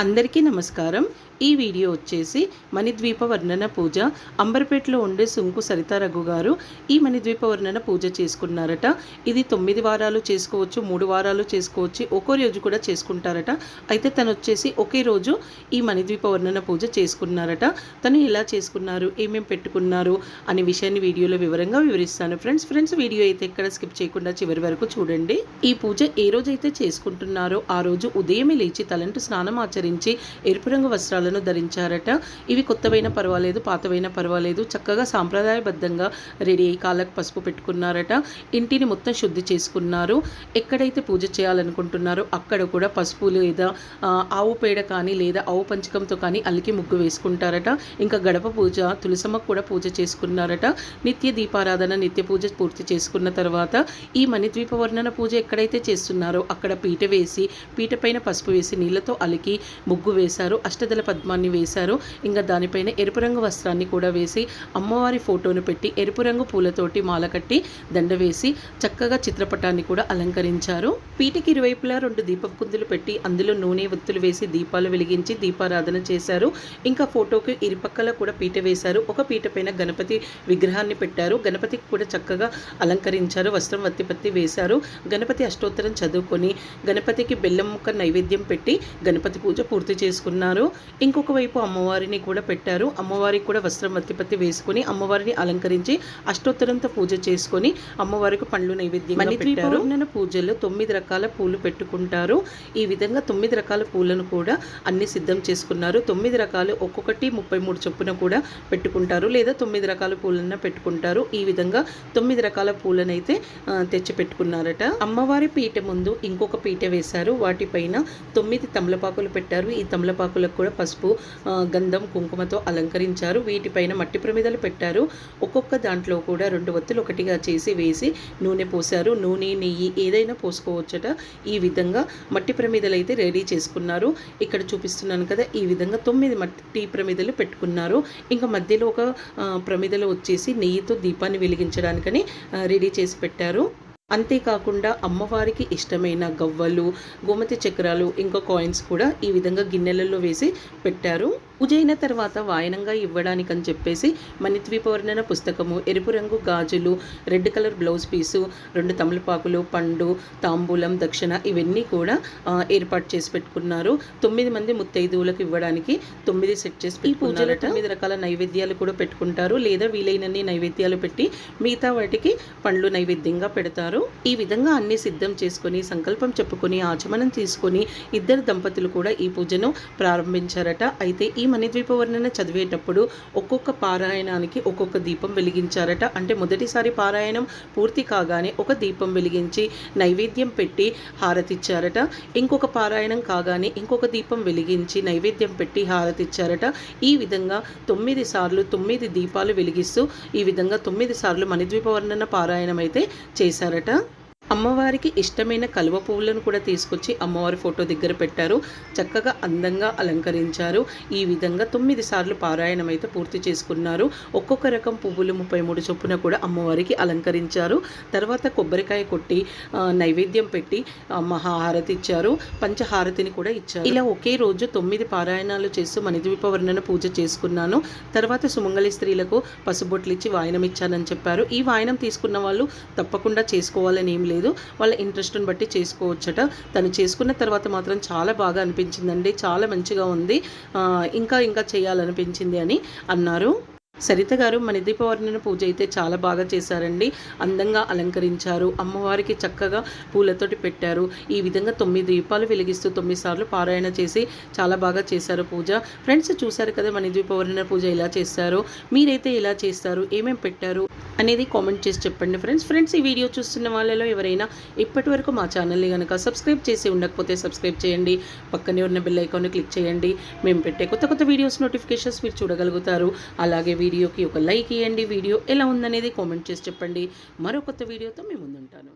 అందరికీ నమస్కారం. ఈ వీడియో వచ్చేసి మణిద్వీప వర్ణన పూజ. అంబర్పేటలో ఉండే సుంకు సరిత రఘు గారు ఈ మణిద్వీప వర్ణన పూజ చేసుకున్నారట. ఇది తొమ్మిది వారాలు చేసుకోవచ్చు మూడు వారాలు చేసుకోవచ్చు ఒక్కో రోజు కూడా చేసుకుంటారట. అయితే తను వచ్చేసి ఒకే రోజు ఈ మణిద్వీప వర్ణన పూజ చేసుకున్నారట. తను ఎలా చేసుకున్నారు ఏమేం పెట్టుకున్నారు అనే విషయాన్ని వీడియోలో వివరంగా వివరిస్తాను. ఫ్రెండ్స్ ఫ్రెండ్స్ వీడియో అయితే ఎక్కడ స్కిప్ చేయకుండా చివరి వరకు చూడండి. ఈ పూజ ఏ రోజైతే చేసుకుంటున్నారో ఆ రోజు ఉదయమే లేచి తలంటు స్నానం ఆచరించి ఎరుపు రంగు వస్త్రాలను ధరించారట. ఇవి కొత్తవైన పర్వాలేదు పాతవైన పర్వాలేదు. చక్కగా సాంప్రదాయబద్ధంగా రెడీ అయ్యి కాళ్ళకు పసుపు పెట్టుకున్నారట. ఇంటిని మొత్తం శుద్ధి చేసుకున్నారు. ఎక్కడైతే పూజ చేయాలనుకుంటున్నారో అక్కడ కూడా పసుపు లేదా ఆవు పేడ కానీ లేదా ఆవు పంచకంతో కానీ అలికి ముగ్గు వేసుకుంటారట. ఇంకా గడప పూజ తులసమ్మకు కూడా పూజ చేసుకున్నారట. నిత్య దీపారాధన నిత్య పూజ పూర్తి చేసుకున్న తర్వాత ఈ మణిద్వీప వర్ణన పూజ ఎక్కడైతే చేస్తున్నారో అక్కడ పీట వేసి పీట పైన పసుపు వేసి నీళ్ళతో అలికి ముగ్గు వేశారు. అష్టదల పద్మాన్ని వేశారు. ఇంకా దానిపైన ఎరుపు రంగు వస్త్రాన్ని కూడా వేసి అమ్మవారి ఫోటోను పెట్టి ఎరుపు రంగు పూలతోటి మాల కట్టి దండ వేసి చక్కగా చిత్రపటాన్ని కూడా అలంకరించారు. పీటికి ఇరువైపులా రెండు దీపపు కుందులు పెట్టి అందులో నూనె ఒత్తులు వేసి దీపాలు వెలిగించి దీపారాధన చేశారు. ఇంకా ఫోటోకి ఇరుపక్కల కూడా పీట వేశారు. ఒక పీట పైన గణపతి విగ్రహాన్ని పెట్టారు. గణపతికి కూడా చక్కగా అలంకరించారు. వస్త్రం వత్తిపత్తి వేశారు. గణపతి అష్టోత్తరం చదువుకొని గణపతికి బెల్లం ముక్క నైవేద్యం పెట్టి గణపతి పూజ పూర్తి చేసుకున్నారు. ఇంకొక వైపు అమ్మవారిని కూడా పెట్టారు. అమ్మవారికి కూడా వస్త్రం వత్తిపత్తి వేసుకొని అమ్మవారిని అలంకరించి అష్టోత్తరంతో పూజ చేసుకొని అమ్మవారికి పండ్లు నైవేద్యం పెట్టారు. పూజలో తొమ్మిది రకాల పూలు పెట్టుకుంటారు. ఈ విధంగా తొమ్మిది రకాల పూలను కూడా అన్ని సిద్ధం చేసుకున్నారు. తొమ్మిది రకాలు ఒక్కొక్కటి ముప్పై మూడు చొప్పున కూడా పెట్టుకుంటారు లేదా తొమ్మిది రకాల పూలన్న పెట్టుకుంటారు. ఈ విధంగా తొమ్మిది రకాల పూలనైతే ఆ, తెచ్చి పెట్టుకున్నారట. అమ్మవారి పీట ముందు ఇంకొక పీట వేశారు. వాటిపైన తొమ్మిది తమలపాకులు పెట్టారు. ఈ తమలపాకులకు కూడా పసుపు పసుపు గంధం కుంకుమతో అలంకరించారు. వీటిపైన మట్టి ప్రమిదలు పెట్టారు. ఒక్కొక్క దాంట్లో కూడా రెండు వత్తులు ఒకటిగా చేసి వేసి నూనె పోశారు. నూనె నెయ్యి ఏదైనా పోసుకోవచ్చట. ఈ విధంగా మట్టి ప్రమిదలు అయితే రెడీ చేసుకున్నారు. ఇక్కడ చూపిస్తున్నాను కదా ఈ విధంగా తొమ్మిది మట్టి ప్రమిదలు పెట్టుకున్నారు. ఇంకా మధ్యలో ఒక ప్రమిదలు వచ్చేసి నెయ్యితో దీపాన్ని వెలిగించడానికని రెడీ చేసి పెట్టారు. అంతేకాకుండా అమ్మవారికి ఇష్టమైన గవ్వలు గోమతి చక్రాలు ఇంకా కాయిన్స్ కూడా ఈ విధంగా గిన్నెలలో వేసి పెట్టారు. పూజ అయిన తర్వాత వాయనంగా ఇవ్వడానికని చెప్పేసి మణిద్వీప వర్ణన పుస్తకము ఎరుపు రంగు గాజులు రెడ్ కలర్ బ్లౌజ్ పీసు రెండు తమలపాకులు పండు తాంబూలం దక్షిణ ఇవన్నీ కూడా ఏర్పాటు చేసి పెట్టుకున్నారు. తొమ్మిది మంది ముత్తైదువులకు ఇవ్వడానికి తొమ్మిది సెట్ చేసి ఈ పూజలో తొమ్మిది రకాల నైవేద్యాలు కూడా పెట్టుకుంటారు. లేదా వీలైనన్ని నైవేద్యాలు పెట్టి మిగతా వాటికి పండ్లు నైవేద్యంగా పెడతారు. ఈ విధంగా అన్ని సిద్ధం చేసుకొని సంకల్పం చెప్పుకొని ఆచమనం తీసుకొని ఇద్దరు దంపతులు కూడా ఈ పూజను ప్రారంభించారట. అయితే ఈ మణిద్వీప వర్ణన చదివేటప్పుడు ఒక్కొక్క పారాయణానికి ఒక్కొక్క దీపం వెలిగించారట. అంటే మొదటిసారి పారాయణం పూర్తి కాగానే ఒక దీపం వెలిగించి నైవేద్యం పెట్టి హారతిచ్చారట. ఇంకొక పారాయణం కాగానే ఇంకొక దీపం వెలిగించి నైవేద్యం పెట్టి హారతిచ్చారట. ఈ విధంగా తొమ్మిది సార్లు తొమ్మిది దీపాలు వెలిగిస్తూ ఈ విధంగా తొమ్మిది సార్లు మణిద్వీప వర్ణన పారాయణం అయితే చేశారట. అమ్మవారికి ఇష్టమైన కలువ పువ్వులను కూడా తీసుకొచ్చి అమ్మవారి ఫోటో దగ్గర పెట్టారు. చక్కగా అందంగా అలంకరించారు. ఈ విధంగా తొమ్మిది సార్లు పారాయణం అయితే పూర్తి చేసుకున్నారు. ఒక్కొక్క రకం పువ్వులు ముప్పై మూడు చొప్పున కూడా అమ్మవారికి అలంకరించారు. తర్వాత కొబ్బరికాయ కొట్టి నైవేద్యం పెట్టి మహాహారతి ఇచ్చారు. పంచహారతిని కూడా ఇచ్చారు. ఇలా ఒకే రోజు తొమ్మిది పారాయణాలు చేస్తూ మణిద్వీప వర్ణన పూజ చేసుకున్నాను. తర్వాత సుమంగళి స్త్రీలకు పసుబొట్లు ఇచ్చి వాయనం ఇచ్చానని చెప్పారు. ఈ వాయనం తీసుకున్న వాళ్ళు తప్పకుండా చేసుకోవాలని ఏం లేదు. వాళ్ళ ఇంట్రెస్ట్ని బట్టి చేసుకోవచ్చట. తను చేసుకున్న తర్వాత మాత్రం చాలా బాగా అనిపించిందండి. చాలా మంచిగా ఉంది. ఆ, ఇంకా ఇంకా చేయాలనిపించింది అని అన్నారు. సరిత గారు మన దీపవర్ణన పూజ అయితే చాలా బాగా చేశారండి. అందంగా అలంకరించారు. అమ్మవారికి చక్కగా పూలతోటి పెట్టారు. ఈ విధంగా తొమ్మిది దీపాలు వెలిగిస్తూ తొమ్మిది సార్లు పారాయణ చేసి చాలా బాగా చేశారు పూజ. ఫ్రెండ్స్ చూశారు కదా మన దీపవర్ణన పూజ ఎలా చేస్తారు మీరైతే ఎలా చేస్తారు? ఏమేం పెట్టారు? అనేది కామెంట్ చేసి చెప్పండి ఫ్రెండ్స్. ఫ్రెండ్స్ ఈ వీడియో చూస్తున్న వాళ్ళలో ఎవరైనా ఇప్పటి వరకు మా ఛానల్ని కనుక సబ్స్క్రైబ్ చేసి ఉండకపోతే సబ్స్క్రైబ్ చేయండి. పక్కనే ఉన్న బెల్ ఐకాన్ క్లిక్ చేయండి. మేము పెట్టే కొత్త కొత్త వీడియోస్ నోటిఫికేషన్స్ మీరు చూడగలుగుతారు. అలాగే వీడియోకి ఒక లైక్ ఇవ్వండి వీడియో ఎలా ఉందనేది కామెంట్ చేసి చెప్పండి. మరో కొత్త వీడియోతో మేము ముందుంటాను.